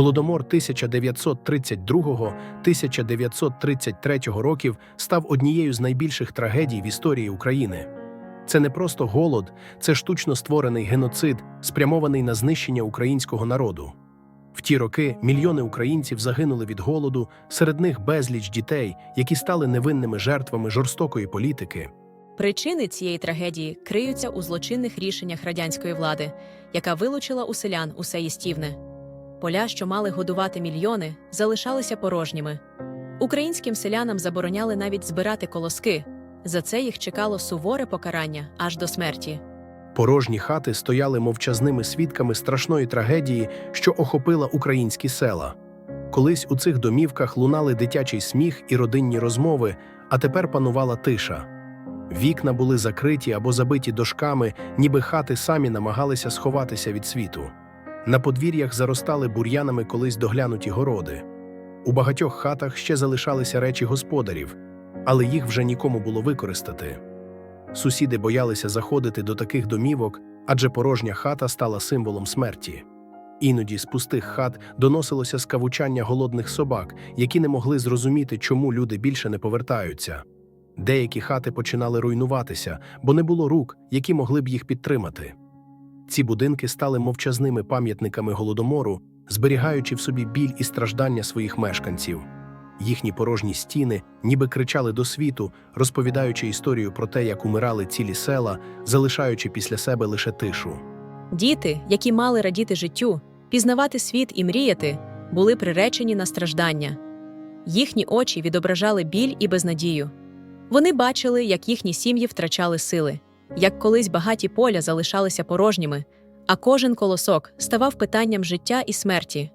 Голодомор 1932-1933 років став однією з найбільших трагедій в історії України. Це не просто голод, це штучно створений геноцид, спрямований на знищення українського народу. В ті роки мільйони українців загинули від голоду, серед них безліч дітей, які стали невинними жертвами жорстокої політики. Причини цієї трагедії криються у злочинних рішеннях радянської влади, яка вилучила у селян усе їстівне. Поля, що мали годувати мільйони, залишалися порожніми. Українським селянам забороняли навіть збирати колоски. За це їх чекало суворе покарання аж до смерті. Порожні хати стояли мовчазними свідками страшної трагедії, що охопила українські села. Колись у цих домівках лунали дитячий сміх і родинні розмови, а тепер панувала тиша. Вікна були закриті або забиті дошками, ніби хати самі намагалися сховатися від світу. На подвір'ях заростали бур'янами колись доглянуті городи. У багатьох хатах ще залишалися речі господарів, але їх вже нікому було використати. Сусіди боялися заходити до таких домівок, адже порожня хата стала символом смерті. Іноді з пустих хат доносилося скавучання голодних собак, які не могли зрозуміти, чому люди більше не повертаються. Деякі хати починали руйнуватися, бо не було рук, які могли б їх підтримати. Ці будинки стали мовчазними пам'ятниками голодомору, зберігаючи в собі біль і страждання своїх мешканців. Їхні порожні стіни ніби кричали до світу, розповідаючи історію про те, як умирали цілі села, залишаючи після себе лише тишу. Діти, які мали радіти життю, пізнавати світ і мріяти, були приречені на страждання. Їхні очі відображали біль і безнадію. Вони бачили, як їхні сім'ї втрачали сили, як колись багаті поля залишалися порожніми, а кожен колосок ставав питанням життя і смерті.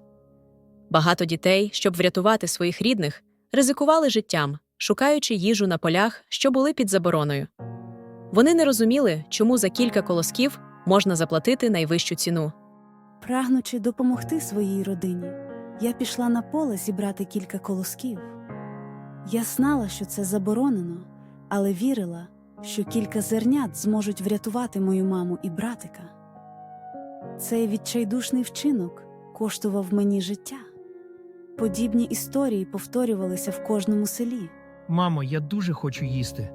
Багато дітей, щоб врятувати своїх рідних, ризикували життям, шукаючи їжу на полях, що були під забороною. Вони не розуміли, чому за кілька колосків можна заплатити найвищу ціну. Прагнучи допомогти своїй родині, я пішла на поле зібрати кілька колосків. Я знала, що це заборонено, але вірила, що кілька зернят зможуть врятувати мою маму і братика. Цей відчайдушний вчинок коштував мені життя. Подібні історії повторювалися в кожному селі. Мамо, я дуже хочу їсти.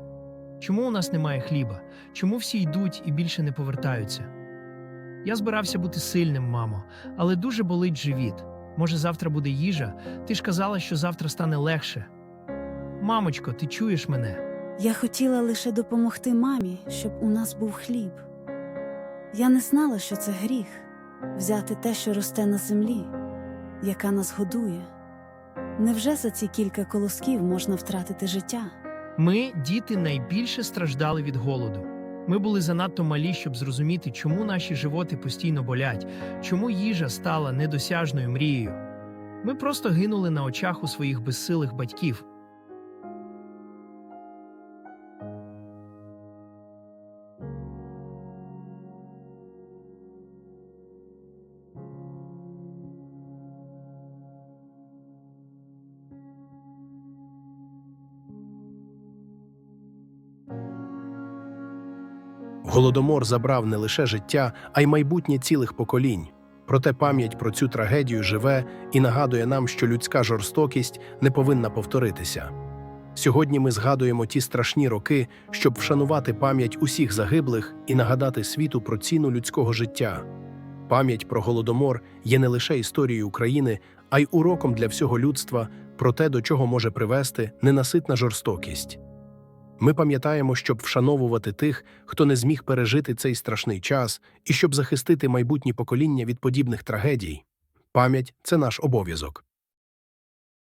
Чому у нас немає хліба? Чому всі йдуть і більше не повертаються? Я збирався бути сильним, мамо, але дуже болить живіт. Може, завтра буде їжа? Ти ж казала, що завтра стане легше. Мамочко, ти чуєш мене? Я хотіла лише допомогти мамі, щоб у нас був хліб. Я не знала, що це гріх взяти те, що росте на землі, яка нас годує. Невже за ці кілька колосків можна втратити життя? Ми, діти, найбільше страждали від голоду. Ми були занадто малі, щоб зрозуміти, чому наші животи постійно болять, чому їжа стала недосяжною мрією. Ми просто гинули на очах у своїх безсилих батьків. Голодомор забрав не лише життя, а й майбутнє цілих поколінь. Проте пам'ять про цю трагедію живе і нагадує нам, що людська жорстокість не повинна повторитися. Сьогодні ми згадуємо ті страшні роки, щоб вшанувати пам'ять усіх загиблих і нагадати світу про ціну людського життя. Пам'ять про голодомор є не лише історією України, а й уроком для всього людства про те, до чого може привести ненаситна жорстокість. Ми пам'ятаємо, щоб вшановувати тих, хто не зміг пережити цей страшний час, і щоб захистити майбутні покоління від подібних трагедій. Пам'ять це наш обов'язок.